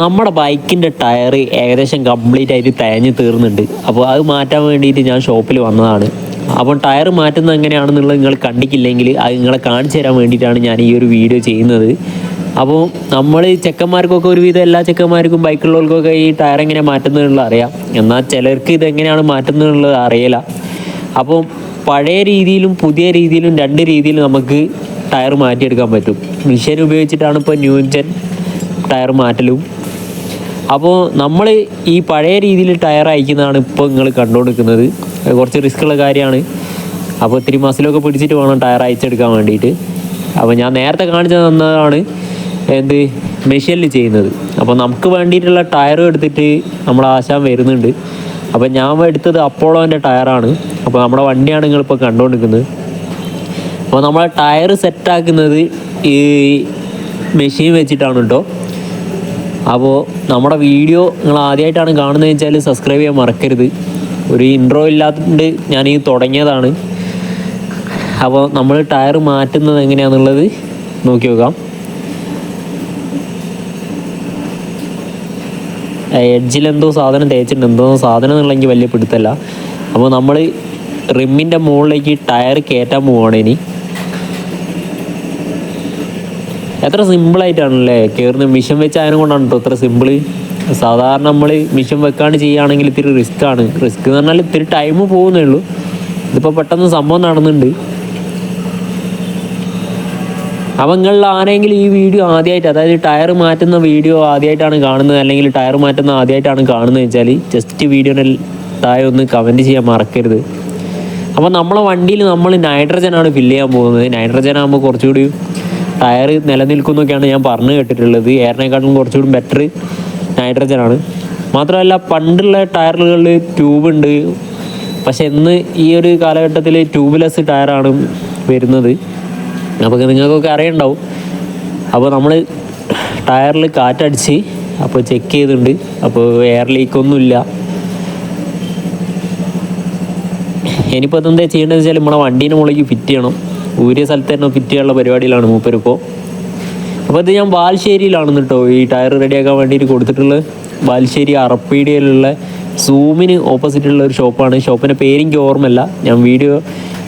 നമ്മുടെ ബൈക്കിന്റെ ടയർ ഏകദേശം കംപ്ലീറ്റ് ആയിട്ട് തേഞ്ഞ് തീർന്നുണ്ട് അപ്പോൾ അത് മാറ്റാൻ വേണ്ടിയിട്ട് ഞാൻ ഷോപ്പിൽ വന്നതാണ്. അപ്പം ടയർ മാറ്റുന്നത് എങ്ങനെയാണെന്നുള്ളത് നിങ്ങൾ കണ്ടിട്ടില്ലെങ്കിൽ അത് നിങ്ങളെ കാണിച്ചു തരാൻ വേണ്ടിയിട്ടാണ് ഞാൻ ഈ ഒരു വീഡിയോ ചെയ്യുന്നത്. അപ്പോൾ നമ്മൾ ചെക്കന്മാർക്കൊക്കെ ഒരുവിധം എല്ലാ ചെക്കന്മാർക്കും ബൈക്കുള്ളവർക്കൊക്കെ ഈ ടയർ എങ്ങനെ മാറ്റുന്നതെന്നുള്ളത് അറിയാം. എന്നാൽ ചിലർക്ക് ഇതെങ്ങനെയാണ് മാറ്റുന്നതെന്നുള്ളത് അറിയില്ല. അപ്പോൾ പഴയ രീതിയിലും പുതിയ രീതിയിലും രണ്ട് രീതിയിലും നമുക്ക് ടയർ മാറ്റിയെടുക്കാൻ പറ്റും. മിഷൻ ഉപയോഗിച്ചിട്ടാണ് ഇപ്പോൾ ന്യൂജൻ ടയർ മാറ്റലും. അപ്പോൾ നമ്മൾ ഈ പഴയ രീതിയിൽ ടയർ അയക്കുന്നതാണ് ഇപ്പോൾ നിങ്ങൾ കണ്ടുകൊണ്ടിരിക്കുന്നത്. കുറച്ച് റിസ്ക് ഉള്ള കാര്യമാണ്. അപ്പോൾ ഇത്തിരി മസിലൊക്കെ പിടിച്ചിട്ട് വേണം ടയർ അയച്ചെടുക്കാൻ വേണ്ടിയിട്ട്. അപ്പോൾ ഞാൻ നേരത്തെ കാണിച്ചു തന്നതാണ് എന്ത്? മെഷീനിൽ ചെയ്യുന്നത്. അപ്പോൾ നമുക്ക് വേണ്ടിയിട്ടുള്ള ടയറും എടുത്തിട്ട് നമ്മൾ ആശാൻ വരുന്നുണ്ട്. അപ്പോൾ ഞാൻ എടുത്തത് അപ്പോളോന്റെ ടയറാണ് അപ്പോൾ നമ്മുടെ വണ്ടിയാണ് നിങ്ങളിപ്പോൾ കണ്ടുകൊണ്ടിരിക്കുന്നത്. അപ്പോൾ നമ്മളെ ടയർ സെറ്റാക്കുന്നത് ഈ മെഷീൻ വെച്ചിട്ടാണ് കേട്ടോ അപ്പോൾ നമ്മുടെ വീഡിയോ നിങ്ങൾ ആദ്യമായിട്ടാണ് കാണുന്നത് വെച്ചാൽ സബ്സ്ക്രൈബ് ചെയ്യാൻ മറക്കരുത്. ഒരു ഇൻട്രോ ഇല്ലാത്തതുകൊണ്ട് ഞാൻ ഈ തുടങ്ങിയതാണ്. അപ്പോൾ നമ്മൾ ടയർ മാറ്റുന്നത് എങ്ങനെയാണെന്നുള്ളത് നോക്കി നോക്കാം. എഡ്ജിലെന്തോ സാധനം തേച്ചിട്ടുണ്ട്. എന്തോ സാധനം എന്നുള്ള എനിക്ക് വലിയ പിടുത്തല്ല. അപ്പോൾ നമ്മൾ റിമ്മിന്റെ മുകളിലേക്ക് ടയർ കയറ്റാൻ പോവുകയാണ് ഇനി. എത്ര സിമ്പിളായിട്ടാണല്ലേ കയറുന്ന മിഷൻ വെച്ച് കൊണ്ടാണ് കേട്ടോ ഇത്ര സിമ്പിൾ സാധാരണ നമ്മൾ മിഷൻ വെക്കാണ്ട് ചെയ്യുകയാണെങ്കിൽ ഇത്തിരി റിസ്ക് ആണ്. റിസ്ക് എന്ന് പറഞ്ഞാൽ ഇത്തിരി ടൈം പോകുന്നേ ഉള്ളൂ. ഇതിപ്പോൾ പെട്ടെന്ന് സംഭവം നടന്നുണ്ട് അപ്പം നിങ്ങളിൽ ആരെങ്കിലും ഈ വീഡിയോ ആദ്യമായിട്ട് അതായത് ടയർ മാറ്റുന്ന വീഡിയോ ആദ്യമായിട്ടാണ് കാണുന്നത് അല്ലെങ്കിൽ ടയർ മാറ്റുന്ന ആദ്യമായിട്ടാണ് കാണുന്നത് വെച്ചാൽ ജസ്റ്റ് വീഡിയോനെ താഴെ ഒന്ന് കമന്റ് ചെയ്യാൻ മറക്കരുത്. അപ്പോൾ നമ്മളെ വണ്ടിയിൽ നമ്മൾ നൈട്രജനാണ് ഫില്ല് ചെയ്യാൻ പോകുന്നത്. നൈട്രജൻ ആകുമ്പോൾ കുറച്ചുകൂടി ടയർ നിലനിൽക്കുന്നൊക്കെയാണ് ഞാൻ പറഞ്ഞു കേട്ടിട്ടുള്ളത്. എയറിനെക്കാട്ടും കുറച്ചുകൂടി ബെറ്റർ നൈട്രജനാണ് മാത്രമല്ല പണ്ടുള്ള ടയറുകളിൽ ട്യൂബ് ഉണ്ട്. പക്ഷെ ഇന്ന് ഈ ഒരു കാലഘട്ടത്തിൽ ട്യൂബ്ലെസ് ടയറാണ് വരുന്നത്. അപ്പോൾ നിങ്ങൾക്കൊക്കെ അറിയണ്ടാവും. അപ്പോൾ നമ്മൾ ടയറിൽ കാറ്റടിച്ച് അപ്പോൾ ചെക്ക് ചെയ്തിട്ടുണ്ട്. അപ്പോൾ എയർ ലീക്കൊന്നുമില്ല ഇനിയിപ്പോൾ അതെന്താ ചെയ്യേണ്ടതെന്ന് വെച്ചാൽ നമ്മളെ വണ്ടീന്റെ മുകളിലേക്ക് ഫിറ്റ് ചെയ്യണം. ഊരിയ സ്ഥലത്ത് തന്നെ ഫിറ്റ് ചെയ്യാനുള്ള പരിപാടിയിലാണ് മൂപ്പരിപ്പോൾ അപ്പോൾ ഇത് ഞാൻ ബാലുശ്ശേരിയിലാണ് കേട്ടോ ഈ ടയർ റെഡിയാക്കാൻ വേണ്ടിയിട്ട് കൊടുത്തിട്ടുള്ളത്. ബാലുശ്ശേരി അറപ്പീടിയയിലുള്ള സൂമിന് ഓപ്പോസിറ്റുള്ള ഒരു ഷോപ്പാണ്. ഷോപ്പിന്റെ പേരെനിക്ക് ഓർമ്മയില്ല. ഞാൻ വീഡിയോ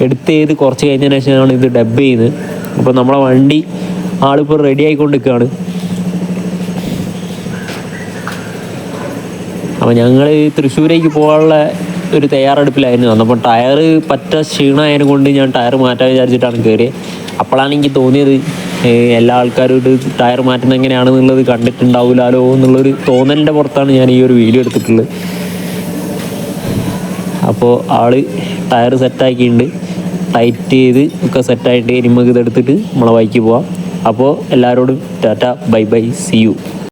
എടുത്ത് ചെയ്ത് കുറച്ച് കഴിഞ്ഞതിന് ശേഷമാണ് ഇത് ഡബ് ചെയ്യുന്നത്. അപ്പോൾ നമ്മളെ വണ്ടി ആളിപ്പോൾ റെഡി ആയിക്കൊണ്ട് നിൽക്കുകയാണ് അപ്പോൾ ഞങ്ങൾ തൃശ്ശൂരേക്ക് പോകാനുള്ള ഒരു തയ്യാറെടുപ്പിലായിരുന്നു. വന്നപ്പോൾ ടയർ പറ്റ ക്ഷീണമായതിനെ കൊണ്ട് ഞാൻ ടയർ മാറ്റാൻ വിചാരിച്ചിട്ടാണ് കയറിയത് അപ്പോഴാണ് എനിക്ക് തോന്നിയത് എല്ലാ ആൾക്കാരും ഇത് ടയർ മാറ്റുന്നത് എങ്ങനെയാണെന്നുള്ളത് കണ്ടിട്ടുണ്ടാവില്ലല്ലോ എന്നുള്ളൊരു തോന്നലിന്റെ പുറത്താണ് ഞാൻ ഈ ഒരു വീഡിയോ എടുത്തിട്ടുള്ളത്. അപ്പോൾ ആൾ ടയർ സെറ്റാക്കിയിട്ടുണ്ട് ടൈറ്റ് ചെയ്ത് ഒക്കെ സെറ്റായിട്ട് ഇനി ഇതെടുത്തിട്ട് നമ്മളെ ബൈക്ക് പോവാം. അപ്പോൾ എല്ലാവരോടും tata bye bye see you.